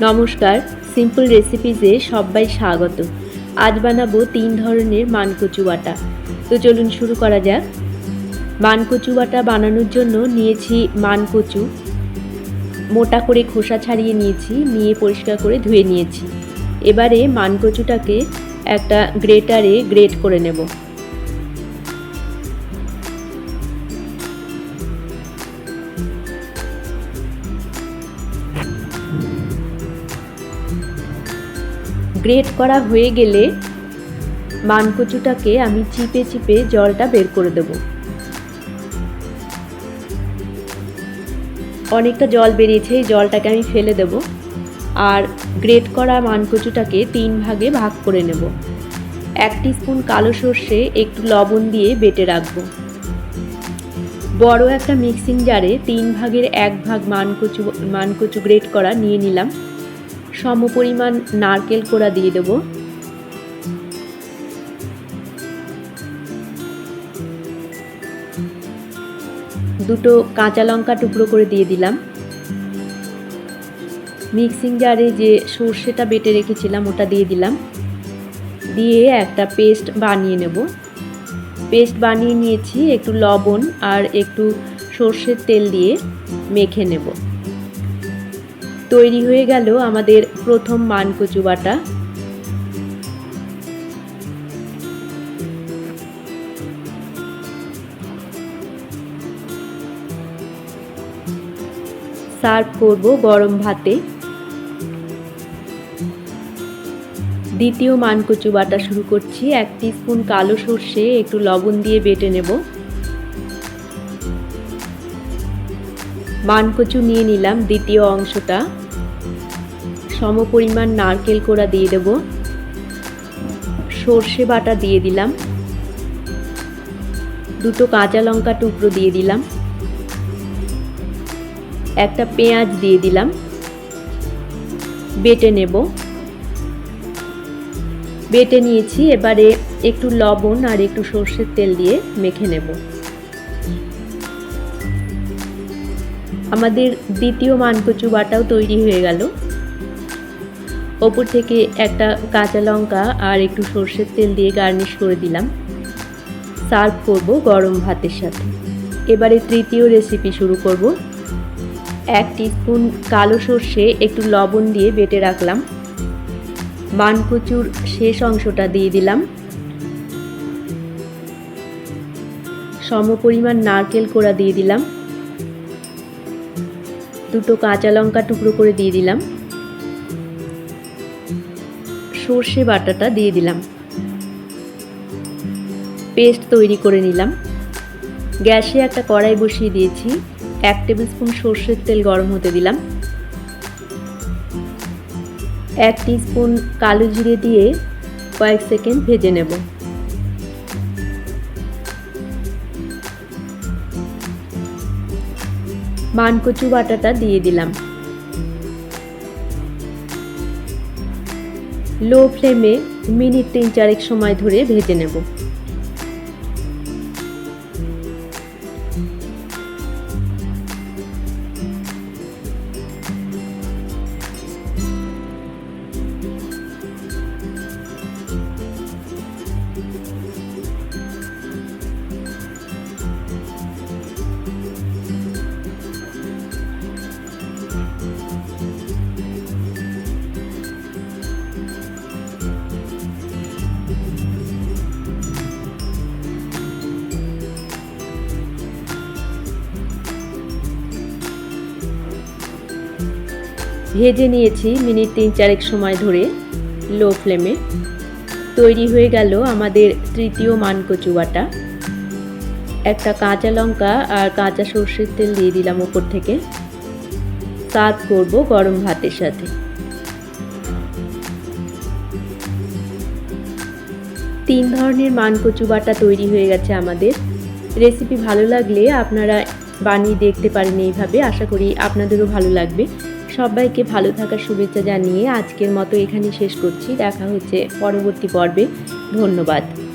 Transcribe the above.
নমস্কার সিম্পল রেসিপিজে সবাই স্বাগত। আজ বানাবো তিন ধরনের মানকচু বাটা। তো চলুন শুরু করা যাক। মানকচু বাটা বানানোর জন্য নিয়েছি মানকচু। মোটা করে খোসা ছাড়িয়ে নিয়েছি, নিয়ে পরিষ্কার করে ধুয়ে নিয়েছি। এবারে মানকচুটাকে একটা গ্রেটারে গ্রেট করে নেব। গ্রেট করা হয়ে গেলে মানকচুটাকে আমি চিপে চিপে জলটা বের করে দেব। অনেকটা জল বেরিয়েছে, এই জলটাকে আমি ফেলে দেব আর গ্রেট করা মানকচুটাকে তিন ভাগে ভাগ করে নেব। এক স্পুন কালো সর্ষে, একটু লবণ দিয়ে বেটে রাখব। বড় একটা মিক্সিং জারে তিন ভাগের এক ভাগ মানকচু মানকচু গ্রেট করা নিয়ে নিলাম। সমপরিমাণ নারকেল কোড়া দিয়ে দেব। দুটো কাঁচা লঙ্কা টুকরো করে দিয়ে দিলাম। মিক্সিং জারে যে সর্ষেটা বেটে রেখেছিলাম, ওটা দিয়ে দিলাম। দিয়ে একটা পেস্ট বানিয়ে নেব। পেস্ট বানিয়ে নিয়েছি একটু লবণ আর একটু সর্ষের তেল দিয়ে মেখে নেব। তৈরি হয়ে গেল আমাদের প্রথম মানকচু বাটা। সার্ভ করব গরম ভাতে। দ্বিতীয় মানকচু বাটা শুরু করছি। এক স্পুন কালো সর্ষে, একটু লবণ দিয়ে বেটে নেব। মানকচু নিয়ে নিলাম দ্বিতীয় অংশটা। সমপরিমাণ নারকেল কোড়া দিয়ে দেব। সর্ষে বাটা দিয়ে দিলাম। দুটো কাঁচা লঙ্কা টুকরো দিয়ে দিলাম। একটা পেঁয়াজ দিয়ে দিলাম। বেটে নেব। বেটে নিয়েছি, এবারে একটু লবণ আর একটু সর্ষের তেল দিয়ে মেখে নেব। আমাদের দ্বিতীয় মানকচু বাটাও তৈরি হয়ে গেল। ওপর থেকে একটা কাঁচা লঙ্কা আর একটু সর্ষের তেল দিয়ে গার্নিশ করে দিলাম। সার্ভ করব গরম ভাতের সাথে। এবারে তৃতীয় রেসিপি শুরু করব। এক স্পুন কালো সর্ষে একটু লবণ দিয়ে বেটে রাখলাম। মানকচুর শেষ অংশটা দিয়ে দিলাম। সমপরিমাণ নারকেল কোড়া দিয়ে দিলাম। দুটো কাঁচা লঙ্কা টুকরো করে দিয়ে দিলাম। সর্ষে বাটাটা দিয়ে দিলাম। পেস্ট তৈরি করে নিলাম। গ্যাসে একটা কড়াই বসিয়ে দিয়েছি। এক টেবিল স্পুন সর্ষের তেল গরম হতে দিলাম। এক স্পুন কালো জিরে দিয়ে কয়েক সেকেন্ড ভেজে নেব। মানকচু বাটাটা দিয়ে দিলাম। লো ফ্লেমে মিনিট তিন চারেক সময় ধরে ভেজে নেব। ভেজে নিয়েছি মিনিট তিন চারেক সময় ধরে, লো ফ্লেমে। তৈরি হয়ে গেল আমাদের তৃতীয় মানকচু বাটা। একটা কাঁচা লঙ্কা আর কাঁচা সর্ষের তেল দিয়ে দিলাম ওপর থেকে। সার্ভ করব গরম ভাতের সাথে। তিন ধরনের মানকচু বাটা তৈরি হয়ে গেছে আমাদের। রেসিপি ভালো লাগলে আপনারা বানিয়ে দেখতে পারেন এইভাবে। আশা করি আপনাদেরও ভালো লাগবে। সবাইকে ভালো থাকার শুভেচ্ছা জানিয়ে আজকের মতো এখানে শেষ করছি। দেখা হচ্ছে পরবর্তী পর্বে। ধন্যবাদ।